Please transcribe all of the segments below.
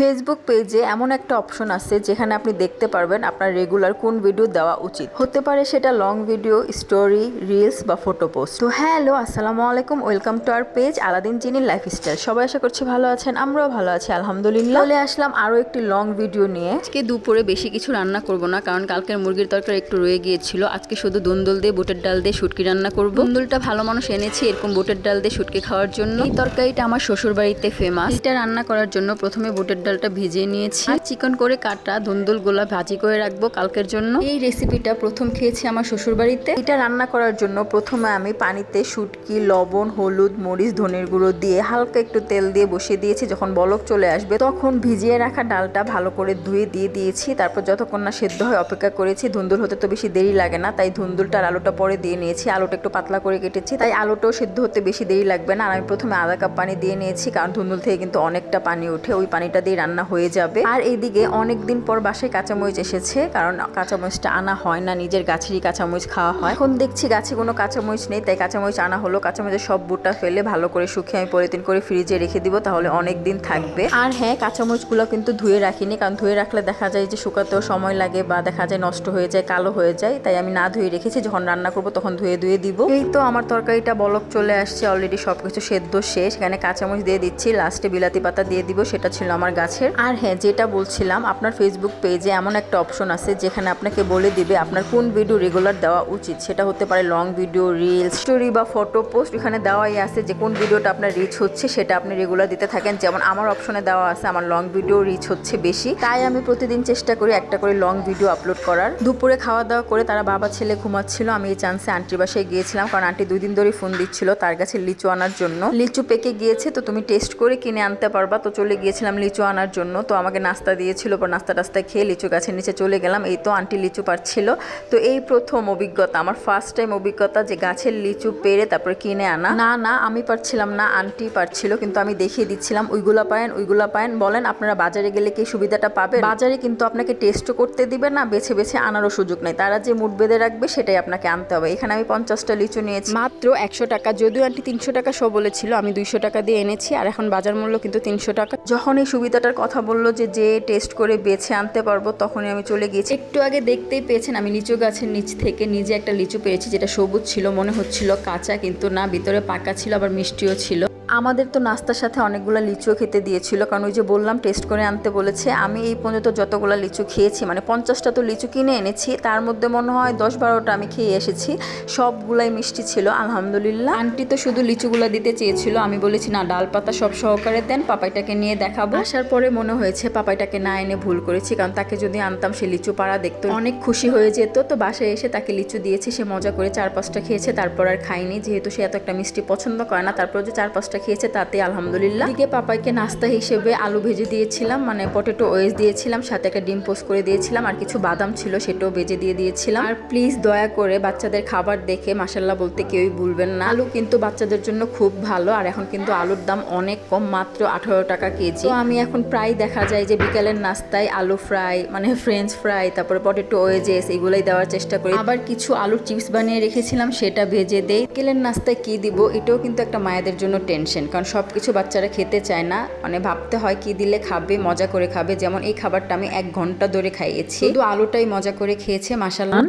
Facebook পেজে এমন একটা অপশন আছে যেখানে আপনি দেখতে পারবেন আপনার রেগুলার কোন ভিডিও দেওয়া উচিত। হতে পারে সেটা লং ভিডিও স্টোরি রিলস বা ফটো পোস্ট তো হ্যালো আসসালামু আলাইকুম welcome to our page Aladin Chini lifestyle সবাই আশা করছি ভালো আছেন, আমরাও ভালো আছি, আলহামদুলিল্লাহ। চলে আসলাম আরও একটি লং ভিডিও নিয়ে। আজকে দুপুরে বেশি কিছু রান্না করব না, কারণ কালকের মুরগির তরকারি একটু রয়ে গিয়েছিল। আজকে শুধু দুন্দুল দিয়ে বুটের ডাল দিয়ে শুটকি রান্না করব। দুন্দুলটা ভালো মানুষ এনেছি এরকম বুটের ডাল দিয়ে শুটকি খাওয়ার জন্য। এই তরকারিটা আমার শ্বশুর বাড়িতে ফেমাস এটা রান্না করার জন্য প্রথমে বুটের ডালটা ভিজিয়ে নিয়েছি। চিকন করে কাটা দুন্দুল গোলা ভাজি করে রাখব কালকের জন্য। এই রেসিপিটা প্রথম খেয়েছি আমার শ্বশুর বাড়িতে এটা রান্না করার জন্য প্রথমে আমি পানিতে শুটকি, লবণ, হলুদ, মরিচ, ধনের গুঁড়ো দিয়ে হালকা একটু তেল দিয়ে বসিয়ে দিয়েছি। যখন বলক চলে আসবে তখন ভিজিয়ে রাখা ডালটা ভালো করে ধুয়ে দিয়ে দিয়েছি। তারপর যতক্ষণ না সেদ্ধ হয় অপেক্ষা করেছি। ধুন্দুল হতে তো বেশি দেরি লাগে না, তাই ধুন্দুলটা আর আলুটা পরে দিয়ে নিয়েছি। আলুটা একটু পাতলা করে কেটেছি, তাই আলুটাও সেদ্ধ হতে বেশি দেরি লাগবে না। আর আমি প্রথমে আধা কাপ পানি দিয়ে নিয়েছি, কারণ ধুন্দুল থেকে কিন্তু অনেকটা পানি ওঠে। ওই পানিটা দিয়ে রান্না হয়ে যাবে। আর এইদিকে অনেক দিন পর বাসায় কাঁচামরিচ এসেছে, কারণ কাঁচামরিচটা আনা হয় না, নিজের গাছেরই কাঁচামরিচ খাওয়া হয়। এখন দেখছি গাছে কোনো কাঁচামরিচ নেই, তাই কাঁচামরিচ আনা হলো। কাঁচামরিচের সব বুটটা ফেলে ভালো করে শুকিয়ে আমি পলিথিন করে ফ্রিজে রেখে দিব, তাহলে অনেক দিন থাকবে। আর হ্যাঁ কাঁচামরিচগুলো কিন্তু ধুয়ে রাখিনি, কারণ ধুয়ে রাখলে দেখা যায় যে শুকাতেও সময় লাগে বা দেখা যায় নষ্ট হয়ে যায়, কালো হয়ে যায়, তাই আমি না ধুয়ে রেখেছি। যখন রান্না করব তখন ধুয়ে ধুয়ে দিব। এই তো আমার তরকারিটা বলক চলে আসছে অলরেডি সবকিছু সেদ্ধ শেষ। এখানে কাঁচামরিচ দিয়ে দিচ্ছি লাস্টে বিলাতি পাতা দিয়ে দিব, সেটা ছিল আমার গাছের। আর হ্যাঁ যেটা বলছিলাম, আপনার ফেসবুক পেজে এমন একটা অপশন আছে যেখানে আপনাকে বলে দিবে আপনার কোন ভিডিও রেগুলার দেওয়া উচিত। সেটা হতে পারে লং ভিডিও রিলস স্টোরি বা ফটো পোস্ট এখানে দেওয়াই আছে যে কোন ভিডিওটা আপনার রিচ হচ্ছে সেটা আপনি রেগুলার দিতে থাকেন। যেমন আমার অপশনে দেওয়া আছে, আমার লং ভিডিও রিচ হচ্ছে বেশি। তাই আমি প্রতিদিন চেষ্টা করি একটা করে লং ভিডিও আপলোড করার। দুপুরে খাওয়া দাওয়া করে তারা বাবা, ছেলে ঘুমাচ্ছিল। আমি এই চান্সে আন্টির বাসায় গিয়েছিলাম কারণ আন্টি দুই দিন ধরে ফোন দিচ্ছিল তার কাছে লিচু আনার জন্য। লিচু পেকে গিয়েছে, তো তুমি টেস্ট করে কিনে আনতে পারবা। তো চলে গিয়েছিলাম লিচু আনার জন্য। তো আমাকে নাস্তা দিয়েছিল, পর নাস্তা টাস্তা খেয়ে লিচু গাছের নিচে চলে গেলাম। এই তো আন্টি লিচু পারছিল। তো এই প্রথম অভিজ্ঞতা, আমার ফার্স্ট টাইম অভিজ্ঞতা যে গাছের লিচু পেরে তারপরে কিনে আনা। না না, আমি পারছিলাম না, আন্টি পারছিল, কিন্তু আমি দেখিয়ে দিচ্ছিলাম, ওইগুলা পায়েন ওইগুলা পায়েন। বলেন, আপনারা বাজারে গেলে কি সুবিধাটা পাবেন? বাজারে কিন্তু আপনাকে টেস্টও করতে দিবে না, বেছে বেছে আনারও সুযোগ নেই। তারা যে মুড বেঁধে রাখবে সেটাই আপনাকে আনতে হবে। এখানে আমি পঞ্চাশটা লিচু নিয়েছি। মাত্র একশো টাকা, যদিও আন্টি তিনশো টাকা শো বলেছিল, আমি দুইশো টাকা দিয়ে এনেছি, আর এখন বাজার মূল্য কিন্তু তিনশো টাকা। যখন এই সুবিধাটার কথা বলল যে যে টেস্ট করে বেছে আনতে পারব, তখনই আমি চলে গিয়েছি। একটু আগে দেখতেই পেয়েছেন আমি লিচু গাছের নিচ থেকে নিজে একটা লিচু পেয়েছি, যেটা সবুজ ছিল, মনে হচ্ছিল কাঁচা কিন্তু না, ভিতরে পাকা ছিল, আবার মিষ্টিও ছিল। আমাদের তো নাস্তার সাথে অনেকগুলো লিচুও খেতে দিয়েছিল, কারণ ওই যে বললাম টেস্ট করে আনতে বলেছে। আমি এই পর্যন্ত যতগুলো লিচু খেয়েছি মানে পঞ্চাশটা তো লিচু কিনে এনেছি, তার মধ্যে মনে হয় দশ বারোটা আমি খেয়ে এসেছি। সবগুলাই মিষ্টি ছিল, আলহামদুলিল্লাহ। আন্টি তো শুধু লিচুগুলো দিতে চেয়েছিল, আমি বলেছি, না, ডাল পাতা সব সহকারে দেন, পাপাইটাকে নিয়ে দেখাবো। আসার পরে মনে হয়েছে, পাপাইটাকে না এনে ভুল করেছি, কারণ তাকে যদি আনতাম, সে লিচু পাড়া দেখতো, অনেক খুশি হয়ে যেত। তো বাসায় এসে তাকে লিচু দিয়েছি, সে মজা করে চার পাঁচটা খেয়েছে, তারপর আর খাইনি যেহেতু সে এত একটা মিষ্টি পছন্দ করে না, তারপর যে চার পাঁচটা খেয়েছে তাতে আলহামদুলিল্লাহ। দিকে পাপাইকে নাস্তা হিসেবে আলু ভেজে দিয়েছিলাম মানে পটেটো ওয়েস দিয়েছিলাম, সাথে একটা ডিম পোস্ট করে দিয়েছিলাম, আর কিছু বাদাম ছিল সেটাও ভেজে দিয়ে দিয়েছিলাম। আর প্লিজ দয়া করে বাচ্চাদের খাবার দেখে মাসাল্লাহ বলতে কেউই ভুলবেন না। আলু কিন্তু বাচ্চাদের জন্য খুব ভালো, আর এখন কিন্তু আলুর দাম অনেক কম, মাত্র আঠারো টাকা কেজি। তো আমি এখন প্রায় দেখা যায় যে বিকালের নাস্তায় আলু ফ্রাই মানে ফ্রেঞ্চ ফ্রাই তারপরে পটেটো ওয়েজেস এগুলোই দেওয়ার চেষ্টা করি। আবার কিছু আলুর চিপস বানিয়ে রেখেছিলাম, সেটা ভেজে দেই। বিকেলের নাস্তায় কি দিব, এটাও কিন্তু একটা মায়েদের জন্য টেনশন কারণ সব কিছু বাচ্চারা খেতে চায় না। মানে ভাবতে হয় কি দিলে খাবে মজা করে খাবে। যেমন এই খাবারটা আমি এক ঘণ্টা ধরে খাইয়েছি। শুধু আলুটাই মজা করে খেয়েছে মাসালান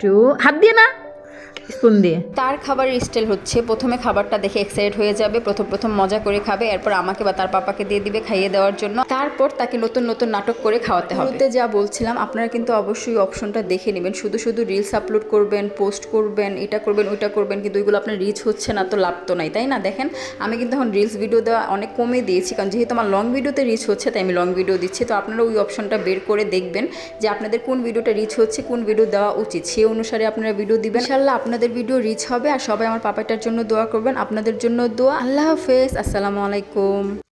টু হাত দিয়ে না। স্পুন দিয়ে। তার খাবারের স্টাইল হচ্ছে প্রথমে খাবারটা দেখে এক্সাইটেড হয়ে যাবে প্রথম প্রথম মজা করে খাবে এরপর আমাকে বা তার পাপাকে দিয়ে দিবে খাইয়ে দেওয়ার জন্য। তারপর তাকে নতুন নতুন নাটক করে খাওয়াতে হবে। যা বলছিলাম আপনারা কিন্তু অবশ্যই অপশনটা দেখে নেবেন। শুধু শুধু রিলস আপলোড করবেন পোস্ট করবেন এটা করবেন ওইটা করবেন কিন্তু ওইগুলো আপনার রিচ হচ্ছে না তো লাভ তো নাই তাই না? দেখেন আমি কিন্তু এখন রিলস ভিডিও দেওয়া অনেক কমে দিয়েছি কারণ যেহেতু আমার লং ভিডিওতে রিচ হচ্ছে তাই আমি লং ভিডিও দিচ্ছি তো আপনারা ওই অপশনটা বের করে দেখবেন যে আপনাদের কোন ভিডিওটা রিচ হচ্ছে কোন ভিডিও দেওয়া উচিত। সেই অনুসারে আপনারা ভিডিও দিবেন। ইনশাল্লাহ আপনাদের ভিডিও রিচ হবে আর সবাই আমার পাপাটার জন্য দোয়া করবেন। আপনাদের জন্য দোয়া। আল্লাহ হাফেজ। আসসালামু আলাইকুম।